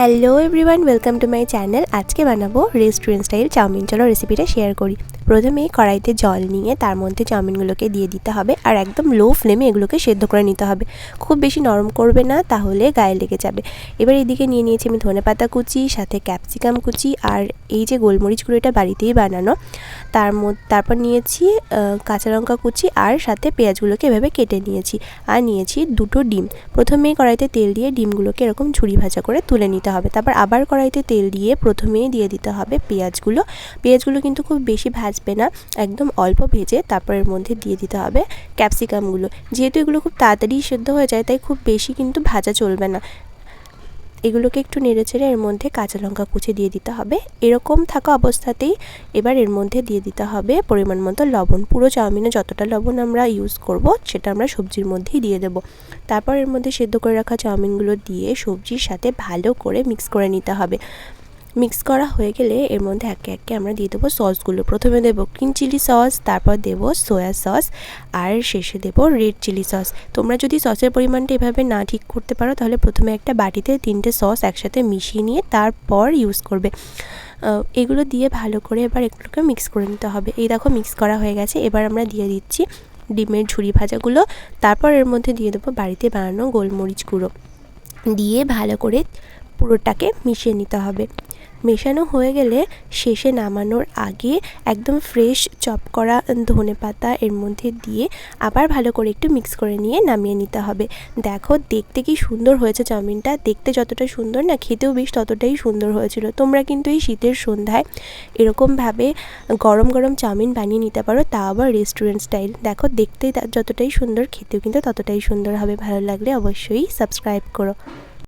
Hello everyone welcome to my channel আজকে বানাবো restaurant style chowmein. চলো রেসিপিটা শেয়ার করি। প্রথমে কড়াইতে জল নিয়ে তার মধ্যে চাউমিনগুলোকে দিয়ে দিতে হবে আর একদম লো ফ্লেমে এগুলোকে সেদ্ধ করে নিতে হবে। খুব বেশি নরম করবে না, তাহলে গায়ে লেগে যাবে। এবার এদিকে নিয়ে নিয়েছি আমি ধনে পাতা কুচি, সাথে ক্যাপসিকাম কুচি আর এই যে গোলমরিচগুলো এটা বাড়িতেই বানানো। তার মধ্যে তারপর নিয়েছি কাঁচা লঙ্কা কুচি আর সাথে পেঁয়াজগুলোকে এভাবে কেটে নিয়েছি আর নিয়েছি দুটো ডিম। প্রথমেই কড়াইতে তেল দিয়ে ডিমগুলোকে এরকম ঝুড়ি ভাজা করে তুলে নিতে হবে। তারপর আবার কড়াইতে তেল দিয়ে প্রথমেই দিয়ে দিতে হবে পেঁয়াজগুলো। পেঁয়াজগুলো কিন্তু খুব বেশি ভাজবে না, একদম অল্প ভেজে তারপর এর মধ্যে দিয়ে দিতে হবে ক্যাপসিকামগুলো। যেহেতু এগুলো খুব তাড়াতাড়ি সেদ্ধ হয়ে যায়, তাই খুব বেশি কিন্তু ভাজা চলবে না। এগুলোকে একটু নেড়ে চেড়ে এর মধ্যে কাঁচা লঙ্কা কুচি দিয়ে দিতে হবে। এরকম থাকা অবস্থাতেই এবার এর মধ্যে দিয়ে দিতে হবে পরিমাণ মতো লবণ। পুরো চাউমিনে যতটা লবণ আমরা ইউজ করব, সেটা আমরা সবজির মধ্যেই দিয়ে দেবো। তারপর এর মধ্যে সেদ্ধ করে রাখা চাউমিনগুলো দিয়ে সবজির সাথে ভালো করে মিক্স করে নিতে হবে। মিক্স করা হয়ে গেলে এর মধ্যে একে একে আমরা দিয়ে দেবো সসগুলো। প্রথমে দেবো গ্রিন চিলি সস, তারপর দেবো সয়া সস, আর শেষে দেবো রেড চিলি সস। তোমরা যদি সসের পরিমাণটা এভাবে না ঠিক করতে পারো, তাহলে প্রথমে একটা বাটিতে তিনটে সস একসাথে মিশিয়ে নিয়ে তারপর ইউজ করবে। এগুলো দিয়ে ভালো করে এবার এগুলোকে মিক্স করে নিতে হবে। এই দেখো মিক্স করা হয়ে গেছে। এবার আমরা দিয়ে দিচ্ছি ডিমের ঝুড়ি ভাজাগুলো। তারপর এর মধ্যে দিয়ে দেবো বাড়িতে বানানো গোলমরিচ গুঁড়ো। দিয়ে ভালো করে পুরোটাকে মিশিয়ে নিতে হবে। মেশানো হয়ে গেলে শেষে নামানোর আগে একদম ফ্রেশ চপ করা ধনে পাতা এর মধ্যে দিয়ে আবার ভালো করে একটু মিক্স করে নিয়ে নামিয়ে নিতে হবে। দেখো, দেখতে কি সুন্দর হয়েছে চাউমিনটা। দেখতে যতটা সুন্দর না, খেতেও বেশ ততটাই সুন্দর হয়েছিল। তোমরা কিন্তু এই শীতের সন্ধ্যায় এরকমভাবে গরম গরম চাউমিন বানিয়ে নিতে পারো, তা আবার রেস্টুরেন্ট স্টাইল দেখো, দেখতে যতটাই সুন্দর, খেতেও কিন্তু ততটাই সুন্দর হবে। ভালো লাগলে অবশ্যই সাবস্ক্রাইব করো।